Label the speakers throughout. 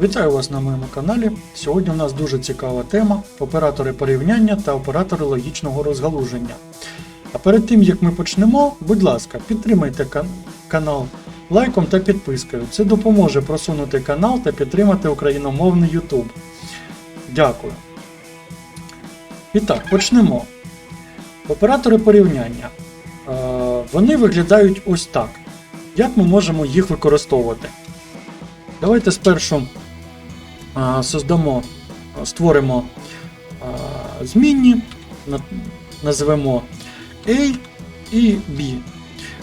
Speaker 1: Вітаю вас на моєму каналі. Сьогодні у нас дуже цікава тема оператори порівняння та оператори логічного розгалуження. А перед тим як ми почнемо, будь ласка, підтримайте кан- канал лайком та підпискою. Це допоможе просунути канал та підтримати україномовний YouTube. Дякую. І так, почнемо. Оператори порівняння. Вони виглядають ось так. Як ми можемо їх використовувати? Давайте спершу создамо, створимо змінні, на- назвемо A і B.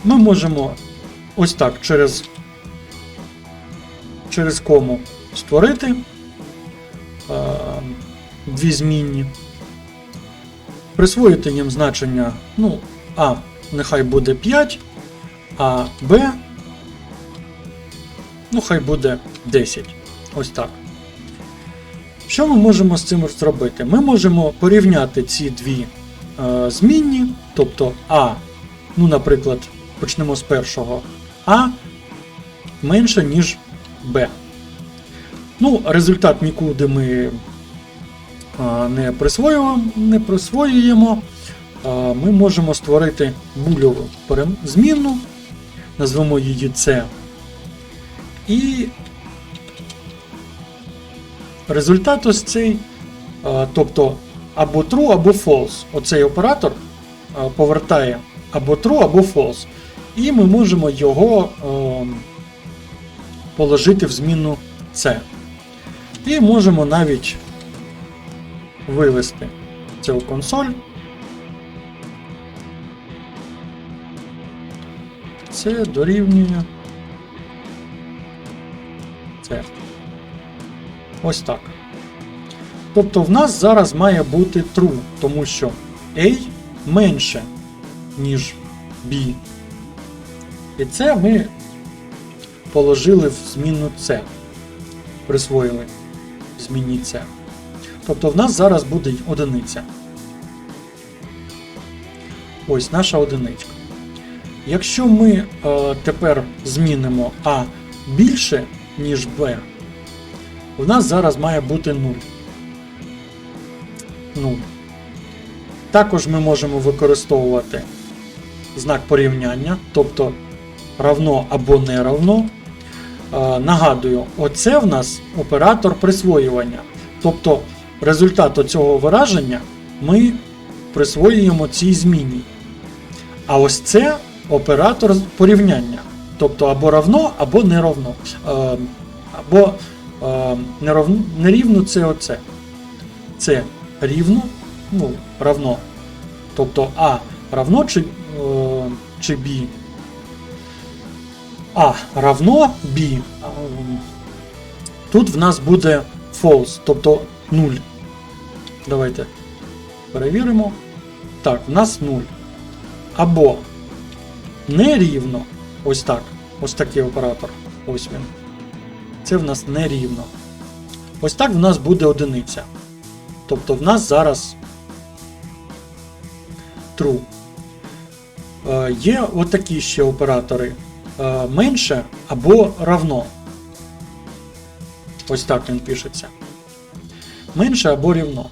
Speaker 1: Ми можемо ось так через, через кому створити дві змінні, присвоїти їм значення, ну, А нехай буде 5, а Б ну хай буде 10. Ось так. Що ми можемо з цим зробити? Ми можемо порівняти ці дві е, змінні, тобто А, ну, наприклад, почнемо з першого А менше, ніж Б. Ну, результат нікуди ми е, не присвоюємо, не присвоюємо. Е, Ми можемо створити бульову перем- змінну, назвемо її С. І результат ось цей, тобто або true, або false. Оцей оператор повертає або true, або false. І ми можемо його положити в зміну C. І можемо навіть вивести у консоль. Це дорівнює. Це. Ось так. Тобто в нас зараз має бути true, тому що A менше, ніж B. І це ми положили в змінну C. Присвоїли в змінні C. Тобто в нас зараз буде одиниця. Ось наша одиничка. Якщо ми е, тепер змінимо А більше, ніж Б, у нас зараз має бути 0. 0. Також ми можемо використовувати знак порівняння, тобто равно або не равно. Нагадую, оце в нас оператор присвоювання. Тобто результат цього вираження ми присвоюємо цій зміні. А ось це оператор порівняння. Тобто або равно, або не равно. Або нерівно це оце. Це рівно, ну, равно. Тобто А равно чи, е, чи Б. А равно. Е, Тут в нас буде false, тобто 0. Давайте перевіримо. Так, в нас 0. Або нерівно. Ось так. Ось такий оператор. Ось він. Це в нас нерівно. Ось так в нас буде одиниця. Тобто в нас зараз true. Е, є отакі ще оператори. Е, менше або равно. Ось так він пишеться. Менше або рівно.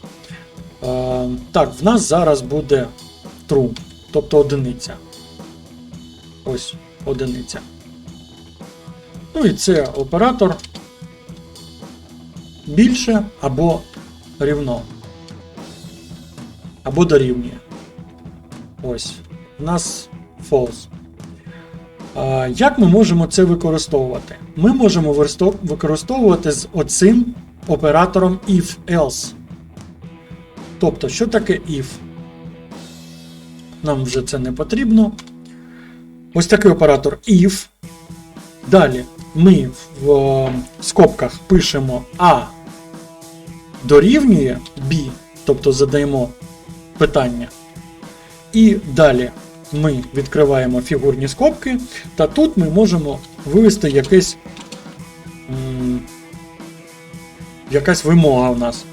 Speaker 1: Е, так, в нас зараз буде true, тобто одиниця. Ось одиниця. Ну і це оператор більше або рівно. Або дорівнює. Ось. У нас false. Як ми можемо це використовувати? Ми можемо використовувати з оцим оператором if-else. Тобто, що таке if? Нам вже це не потрібно. Ось такий оператор if. Далі ми в е, скобках пишемо A дорівнює B, тобто задаємо питання. І далі ми відкриваємо фігурні скобки, та тут ми можемо вивести якесь, якась вимога в нас.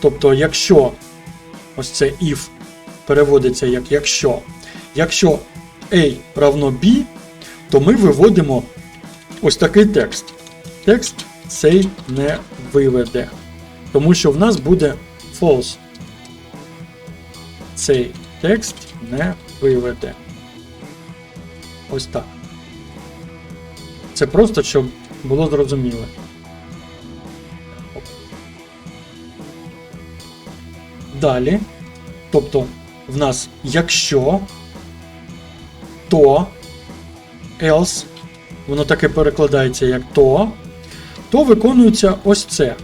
Speaker 1: Тобто, якщо ось це if переводиться як якщо, якщо A равно B, то ми виводимо ось такий текст. Текст цей не виведе. Тому що в нас буде false. Цей текст не виведе. Ось так. Це просто, щоб було зрозуміло. Далі. Тобто, в нас якщо, то, else, воно таке перекладається як то, то виконується ось це.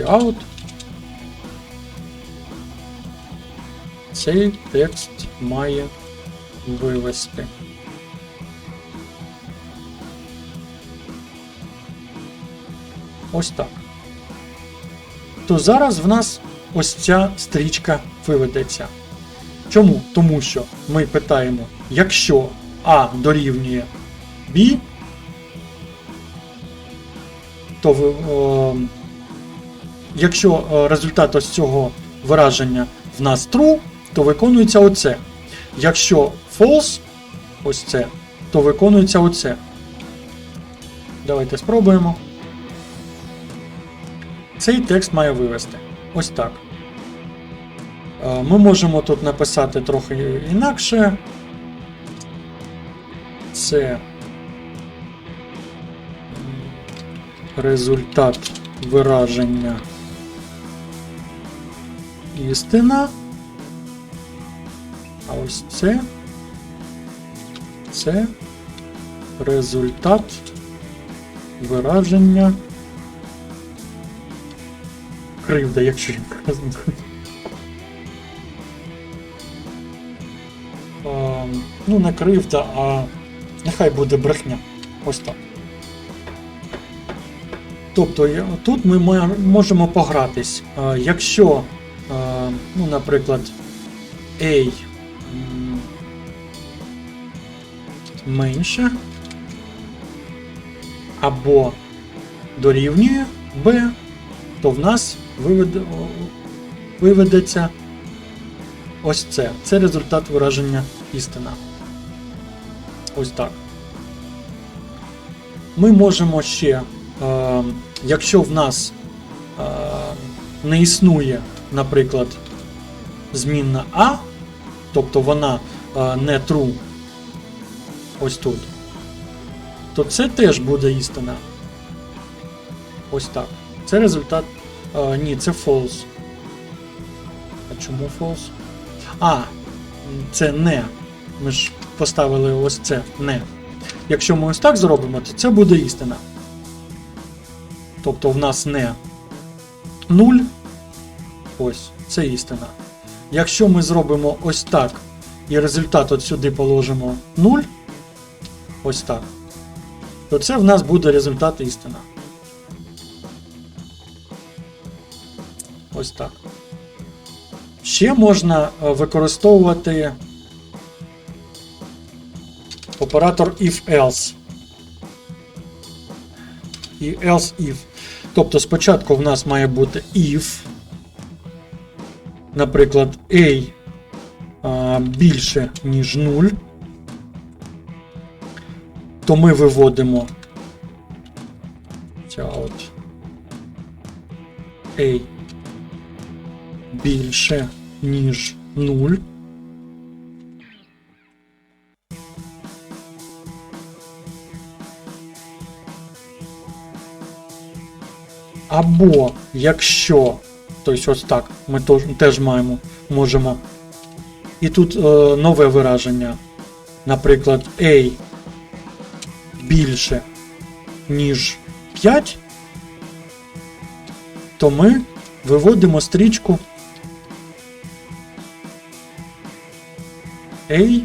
Speaker 1: Out. Цей текст має вивести. Ось так. То зараз в нас ось ця стрічка виведеться. Чому? Тому що ми питаємо, якщо А дорівнює B, то о, якщо результат ось цього вираження в нас true, то виконується оце. Якщо false, ось це, то виконується оце. Давайте спробуємо. Цей текст має вивести. Ось так. Е, Ми можемо тут написати трохи інакше. Це результат вираження істина. А ось це. Це результат вираження кривда, якщо я казати. Ну, не кривда, а нехай буде брехня. Ось так. Тобто тут ми можемо погратись. Якщо, ну, наприклад, A менше або дорівнює B, то в нас виведеться ось це. Це результат вираження істина. Ось так. Ми можемо ще, е, якщо в нас е, не існує, наприклад, змінна А, тобто вона е, не true, ось тут, то це теж буде істина. Ось так. Це результат. А, ні, це false. А чому false? А, це не. Ми ж поставили ось це не. Якщо ми ось так зробимо, то це буде істина. Тобто в нас не 0. Ось, це істина. Якщо ми зробимо ось так, і результат от сюди положимо 0, ось так, то це в нас буде результат істина. Ось так. Ще можна е, використовувати оператор if-else. І else-if. Тобто спочатку в нас має бути if, наприклад, A а, більше, ніж 0, то ми виводимо ця от A більше, ніж 0. Або якщо, тобто ось так, ми теж маємо, можемо. І тут е, нове вираження. Наприклад, A більше, ніж 5, то ми виводимо стрічку A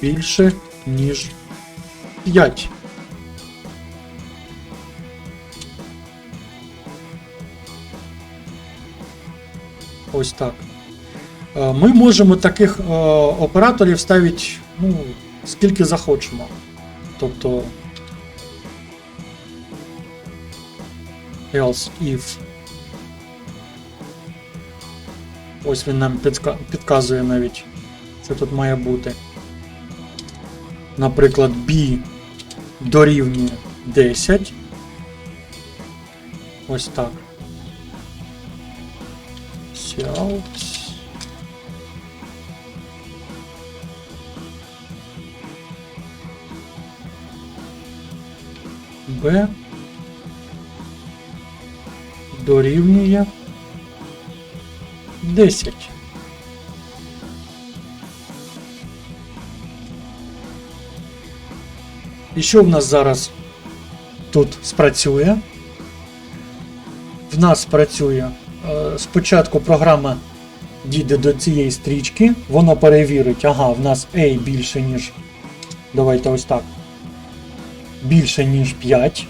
Speaker 1: більше, ніж 5. Ось так. Е, Ми можемо таких е, операторів ставити ну, скільки захочемо. Тобто else if. Ось він нам підказує навіть. Це тут має бути. наприклад, b дорівнює 10. Ось так. Cout. B дорівнює 10. І що в нас зараз тут спрацює? В нас працює спочатку програма дійде до цієї стрічки, воно перевірить, ага, в нас A більше, ніж. Давайте ось так. Більше, ніж 5.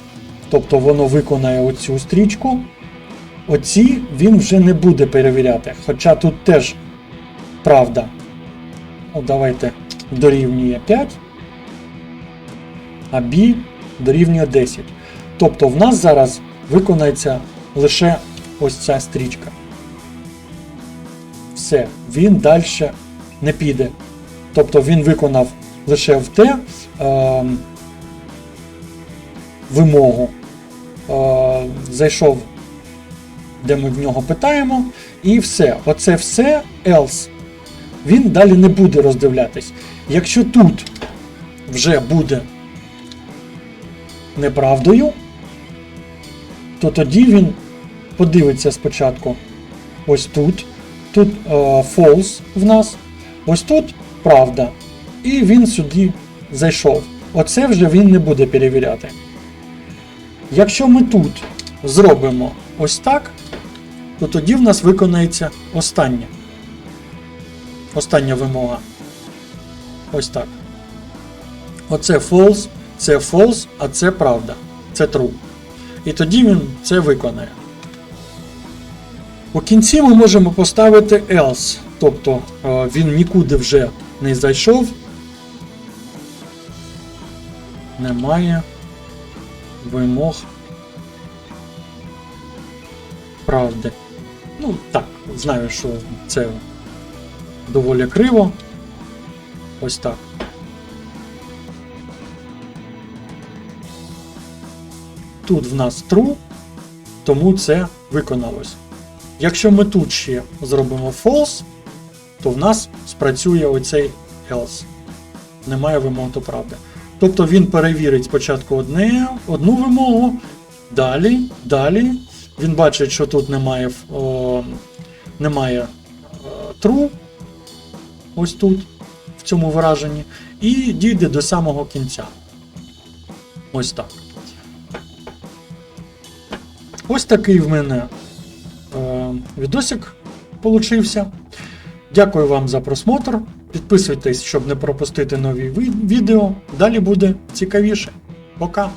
Speaker 1: Тобто воно виконає оцю стрічку. Оці він вже не буде перевіряти. Хоча тут теж правда. О, давайте дорівнює 5, а B дорівнює 10. Тобто в нас зараз виконається лише ось ця стрічка. Все, він далі не піде. Тобто він виконав лише в те е, вимогу. Е, зайшов, де ми в нього питаємо, і все. Оце все else. Він далі не буде роздивлятись. Якщо тут вже буде неправдою, то тоді він подивиться спочатку ось тут. Тут е, false в нас, ось тут правда. І він сюди зайшов. Оце вже він не буде перевіряти. Якщо ми тут зробимо ось так, то тоді в нас виконається остання. Остання вимога. Ось так. Оце false, це false, а це правда. Це true. І тоді він це виконає. У кінці ми можемо поставити else, тобто е, він нікуди вже не зайшов. Немає вимог правди. Ну, так, знаю, що це доволі криво. Ось так. Тут в нас true, тому це виконалось. Якщо ми тут ще зробимо false, то в нас спрацює оцей else. Немає вимог до правди. Тобто він перевірить спочатку одне, одну вимогу, далі, далі. Він бачить, що тут немає, о, немає е, true, ось тут, в цьому вираженні, і дійде до самого кінця. Ось так. Ось такий в мене відосик получився. Дякую вам за просмотр. Підписуйтесь, щоб не пропустити нові відео. Далі буде цікавіше. Пока!